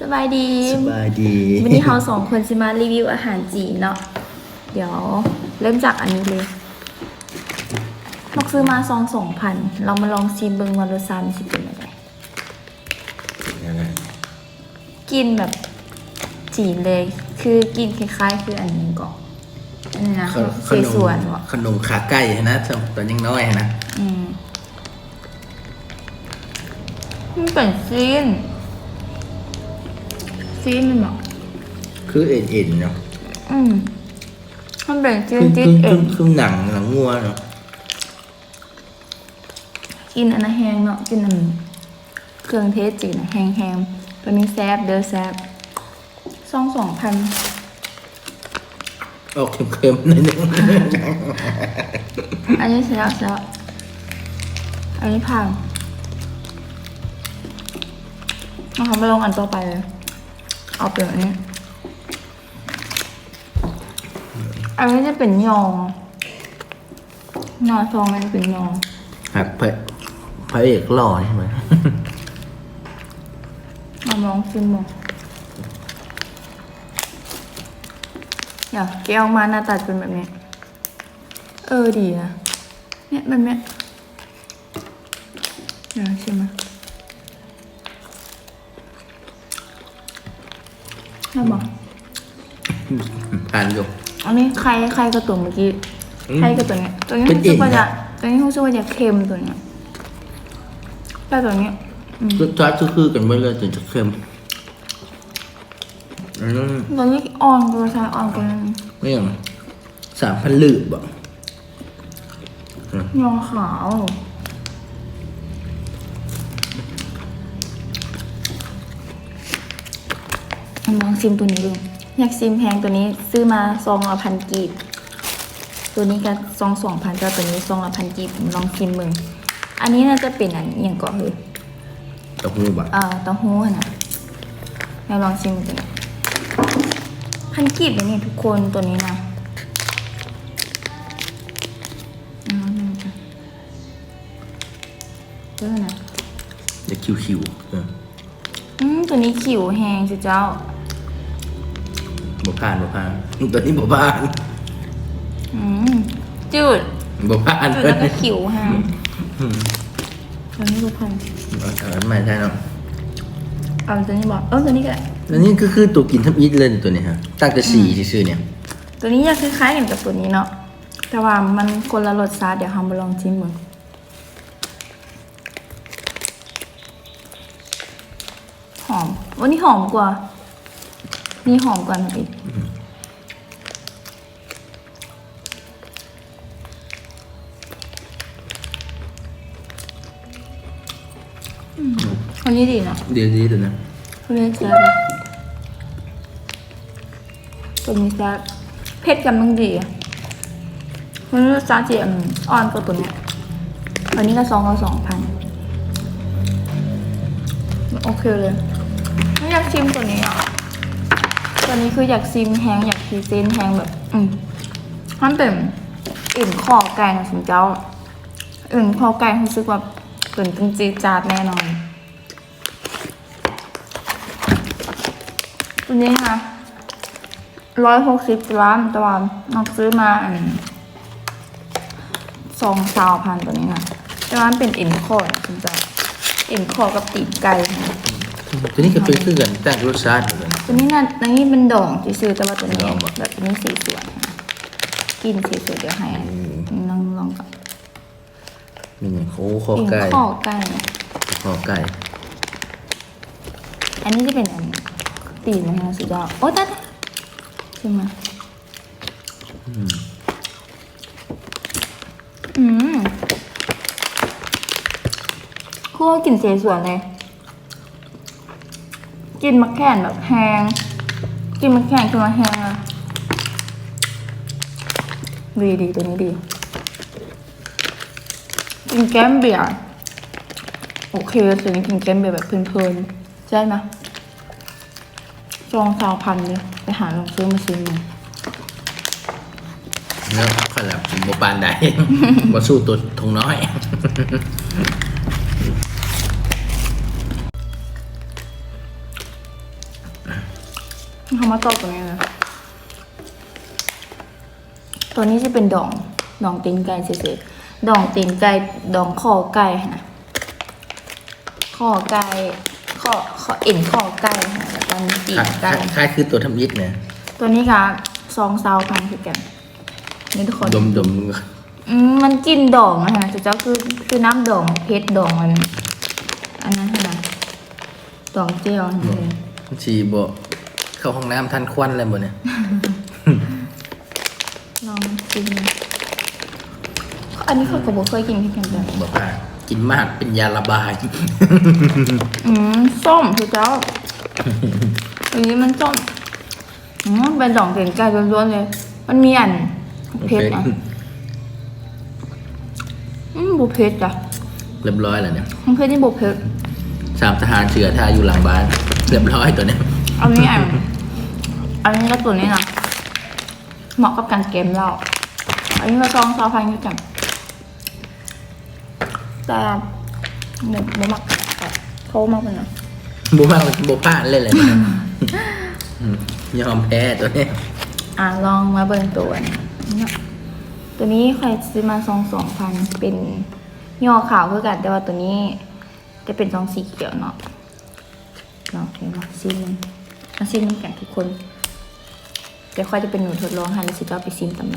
สบายดีสบายดีวันนี้เราสองคนจะมารีวิวอาหารจีนเนาะเดี๋ยวเริ่มจากอันนี้เลยมอกซื้อมาซองสองพันเรามาลองชิมเบิงวันรสชาติมันสิเป็นยังไงยังไงกินแบบจีนเลย คือกินคล้ายๆ คืออันนี้ก่อนอันนี้นะขเสนมส่วนวะขนมขาไก่นะตอนยังน้อยนะอืมมันเป็นซีน ซีนมันเหรอคือเอ็นเอ็นเนาะอืมมันเป็นซีคืนอติคืดอเอ็คือนคือหนังหนังงัวเนาะกินอันนั้นแห้งเนาะกินอันเครื่องเทศจีนอะแห้งแห้งตัวนี้แซบเดอแซบซองสองพันออกเค็มๆหนิดนึงอันนี้แซบแซบอันนี้ผ่านนะคะไปลองอันต่อไปเลย เอาเป็นอันนี้อันนี้จะเป็นยองยอซองมันเป็นยองหักพระพระเอกหล่อใช่ไหมมาลองชิมมองเดี๋ยวแก้วมาหน้าตาจะเป็นแบบนี้ เออดีนะเนี่ยแบบเนี้ยเดี๋ยวชิมมา ได้บอกผ่านอยู่อันนี้ใครใครกระตุ่มเมื่อกี้อืมใครกระตุ่มเนี้ยตัวนี้เป็นรู้สึกว่าอิ่มจะนะตัวนี้รู้สึกว่าจะเค็มตัวเนี้ยแต่ตัวเนี้ยอืมรสชาติคือๆกันไปเลยจนจะเค็มอันนั้นตัวนี้อ่อนตัวชายอ่อนกว่านั้นไม่อย่างสามพันลืบอะยองขาว ลองชิมตัวนี้ดูอยากชิมแพงตัวนี้ซื้อมาซองละพันกีบ ตัวนี้ก็ซองสองพันก็ตัวนี้ซองละพันกีบผมลองชิมมึง อันนี้น่าจะเป็นอันอหย่างก่อนเลยเต้าหู้บะเอ่อเต้าหู้อะนะเราลองชิมตัวนี้พันกีบเลยเนี่ยทุกคนตัวนี้นะเอาหนึ่งจ้ะเจ้านะจะคิวๆเอออืมตัวนี้ขิวแหงสิเจ้า บ่ผ่านบ่ผ่านตัวนี้บ่ผ่านอืมจืดบ่ผ่านจืดเลแล้วก็ยขิวแหงตัวนี้ดูพันเอาอันใหม่ใช่เนาะเอาตัวนี้บอกเออตัวนี้ก็ได้แล้วนี่ก็คือตัวกินทับอิทเลยตัวนี้ฮะตั้งแต่สีซื่อๆเนี่ย ตัวนี้จะคล้ายๆกันกับตัวนี้เนาะแต่ว่ามันคนละรสชาติเดี๋ยวเรามาลองชิมมึงหอมวันนี้หอมกว่า นี่หอมกว่าหน่อยอีกอืมอันนี้ดีนะเดี๋ยวดีตัวนะตัวนี้แซ่บอะตัวนี้แซ่บเผ็ดกันมึงดีอะมันรสชาติอืมอ่อนกว่าตัวเนี้ยอันนี้ก็สองก็สองพันโอเคเลยไม่อยากชิมตัวนี้อะ ตัวนี้คืออยากซิมแห้งอยากพรีเซนต์แห้งแบบ อืมมันเป็นอื่นคอไก่นะสิเจ้า อื่นคอไก่รู้สึกว่าเป็นจริงจีจาดแน่นอนตัวนี้ค่ะร้อยหกสิบล้านตะวันนอกซื้อมาอันสองสาวพันตัวนี้นะแต่ว่ามันเป็นเอ็นคอร์คุณจะเอ็นคอร์กับตีนไก่ ตัวนี้ก็เป็นคือกันแต่รสชาติเหมือนกัน ตัวนี้น่ะตัวนี้เป็นดองซื่อๆแต่ว่าตัวนี้ดองปะแบบตัวนี้สีสวยนะกินสีสวยเดี๋ยวให้อันลองลองกับนี่ไงโค้คอเอ็นไก่คอไก่คอไก่อันนี้จะเป็นอันตีนนะคะสุดยอดโอ้ตายตายใช่ไหมอืมคั่วกลิ่นเสสวนเลย กินมะแข่นแบบแห้งกินมะแข่นคือมาแห้งอะดีดีตัวนี้ดี กินแก้มเบียร์โอเคตัวนี้กินแก้มเบียร์แบบเพลินๆใช่ไหมจองสาวพันเลยไปหาลองซื้อมาชิมหน่อยเนื้อขนาดผมบปานใดบ่สู้ตัวทงน้อย เขามาตอกตรงนี้นะตัวนี้จะเป็นดอง ดองตีนไก่เฉยๆดองตีนไก่ ดองคอไก่นะคอไก่ข้อข้อเอ็นคอไก่นะแล้วก็มีตีนคล้ายไก่คล้ายคือตัวทำอิฐเนี่ยตัวนี้ค่ะซองซาวพันคือกันนี่ทุกคน ดมดมอืมมันกินดองนะฮะแต่เจ้าคือคือน้ำดองเพชรดองมัน อันนั้นนะดองเจียวนี่เลยชีบ เข้าห้องน้ำทันควันเลยหมดเนี่ยลองกิน อันนี้เขาก็บอกเคยกินพี่กันแบบบอกว่ากินมากเป็นยาระบาย อืมส้มคือเจ้าอันนี้มันส้มอืมเป็นดองเก่งไก่ล้วนๆเลย มันมีอันเพชรนะอืมบุเพชรจ้ะเรียบร้อยแล้วเนี่ยมันเพชรนี่บุเพชรสามทหารเชือท่าอยู่หลังบ้าน เรียบร้อยตัวเนี้ยอันนี้อัน อันนี้ก็ตัวนี้นะเหมาะกับการเกมเราอันนี้เราซองซาวพันกันกันแต่หมูหมูหมักแต่โทมากเลยนะบูมากบูพลาดเล่นเลยนะอืมยอมแพ้ตัวเนี้ยอะลองมาเบิ่งตัวนี้นะตัวนี้ใครซื้อมาซองสองพันเป็นย่อขาวเพื่อกันแต่ว่าตัวนี้จะเป็นซองสีเขียวเนาะลองเห็นมาซิมมันมาซิมมันแก่ทุกคน เดี๋ยวค่อยจะเป็นหนูทดลองให้แล้วสิจะเอาไปซิมตำน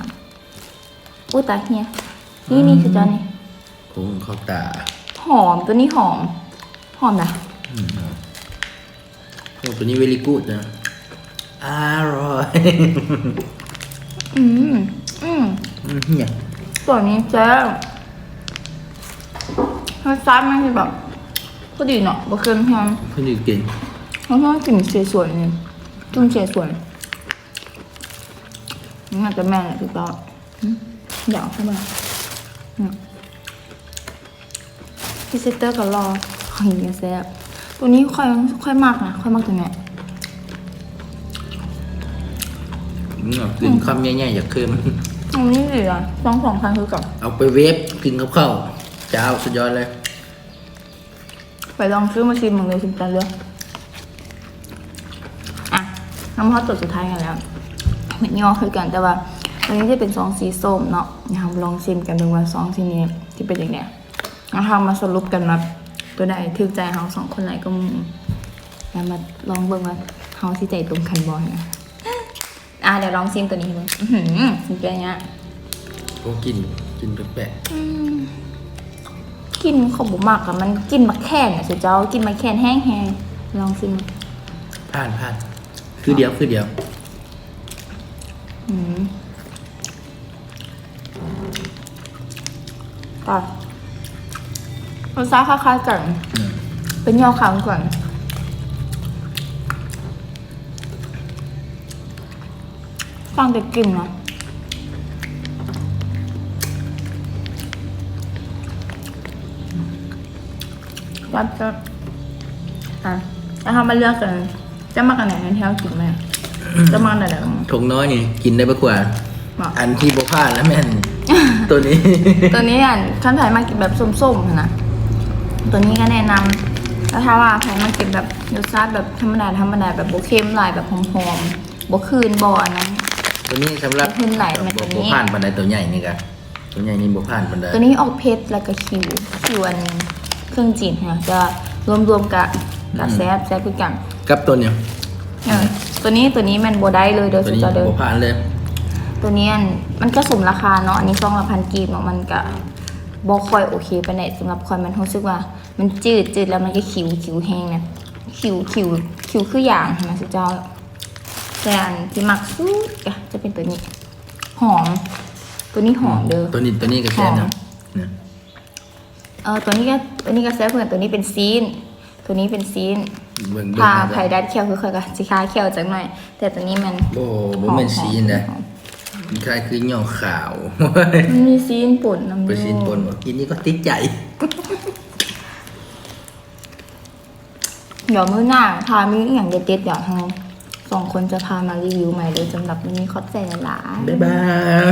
ำอุ้ยตายเนี่ยนี่นี่คือจอนี่พุงเข้าตาหอมตัวนี้หอม หอมนะโอ้ตัวนี้เวลีกูดนะอร่อยอืมอืมอืมเนี่ยตัวนี้เจ๊รสชาติมันคือแบบพอดีเนาะบ่เค็มแฮมเพื่อนอยู่กินแล้วก็กลิ่นเสียส่วนนี่จุ่มเสียส่วน นี่อาจจะแม่นแหละพี่ป๊อปอืมอยากเอาเข้ามาเนี่ยพี่เซตเตอร์ก็รอขอหินแซ่บตัวนี้ค่อยค่อยมากนะค่อยมากตัวเนี้ยอืมกินคำใหญ่ๆอย่าเค็มอันนี้เหลือสองสองพันคือกับ เอาไปเวฟกินกับข้าวเจ้าสุดยอดเลย ไปลองซื้อมาชิมมึงเลยชิมกันเลยอะน้ำพอตัวสุดท้ายกันแล้ว เหมือนย่อคือกันแต่ว่าอันนี้จะเป็นซองสีส้มเนาะนะครับลองชิมกันดูว่าซองที่นี้ที่เป็นอย่างเนี้ยเราทำมาสรุปกันมาตัวใดถือใจเราสองคนไหนก็มึงแล้วมาลองเบิ่งว่าเขาที่ใจตรงกันบ่อยนะอะเดี๋ยวลองชิมตัวนี้ดูอื้อหือชิมตัวเนี้ยก็กินกินแปลกกินขมบุมากอะมันกินมะแค่นอะสุดเจ้ากินมะแค่นแห้งๆลองชิมๆผ่านผ่านคือเดียวคือเดียว อืมก่อนรสชาติคล้ายๆกันอืมเป็นยอขาวก่อนฟังแต่กลิ่นนะวัดจะอะแล้วเขามาเลือกกัน จะมากันไหนกันที่เรากินไหม จะมากันไหนกันบ้างถงน้อยนี่กินได้ปะกว่า บอกอันที่บ่พลาดแล้วแม่น ตัวนี้ ตัวนี้อะขั้นไทยมากินแบบส้มๆนะ ตัวนี้ก็แนะนำแล้วถ้าว่าใครมากินแบบรสชาติแบบธรรมดาธรรมดาแบบโบเค็มหลายแบบหอมๆโบคืนบออันนั้น ตัวนี้สำหรับขึ้นไหลมาบ่ตัวนี้บ่ผ่านบันไดตัวใหญ่นี่กันตัวใหญ่นี่บ่ผ่านบันไดตัวนี้ออกเพชรแล้วก็คิวคิวอันเครื่องจีนค่ะจะรวมๆกับกับแซบแซบคือกันกับตัวเนี้ยเออ ตัวนี้ตัวนี้มันโบได้เลยเด้อตัวสุดนี้ยอดเด้อบ่ผ่านเลย ตัวนี้อันมันก็สมราคาเนาะอันนี้ซองละพันกีบเนาะมันก็บอคอยโอเคไปไหนใดสำหรับคอยมันรู้สึกว่า มันจืดจืดแล้วมันก็คิวคิวแห้งนะคิวคิวคิวคืออย่างนะสุดเจ้าแต่อันที่มักสุดก็จะเป็นตัวนี้หอม ตัวนี้หอมเด้อ ตัวนี้ตัวนี้ก็แค่เนาะหอมเนี่ยเออตัวนี้ก็ตัวนี้ก็แซ่บเพื่อนตัวนี้เป็นซีน ตัวนี้เป็นซีน เบิ่งเบิ่งพานะไผ่ดัดเคียวคือคอยกับสิคาเคียวจังหน่อย แต่ตัวนี้มันโบ่บ่แม่นสีนนะหอมมันคล้ายคือเหย่อขาวมันมีซีนป่นน้ำไปซีนปนบ่กินนี่ก็ติดใจเดี๋ยวมื้อหน้าพามีอหย่างเด็ดๆเดี๋ยวเราสองคนจะพามารีวิวใหม่เลยสำหรับวันนี้ขอบใจหลายๆบ๊ายบาย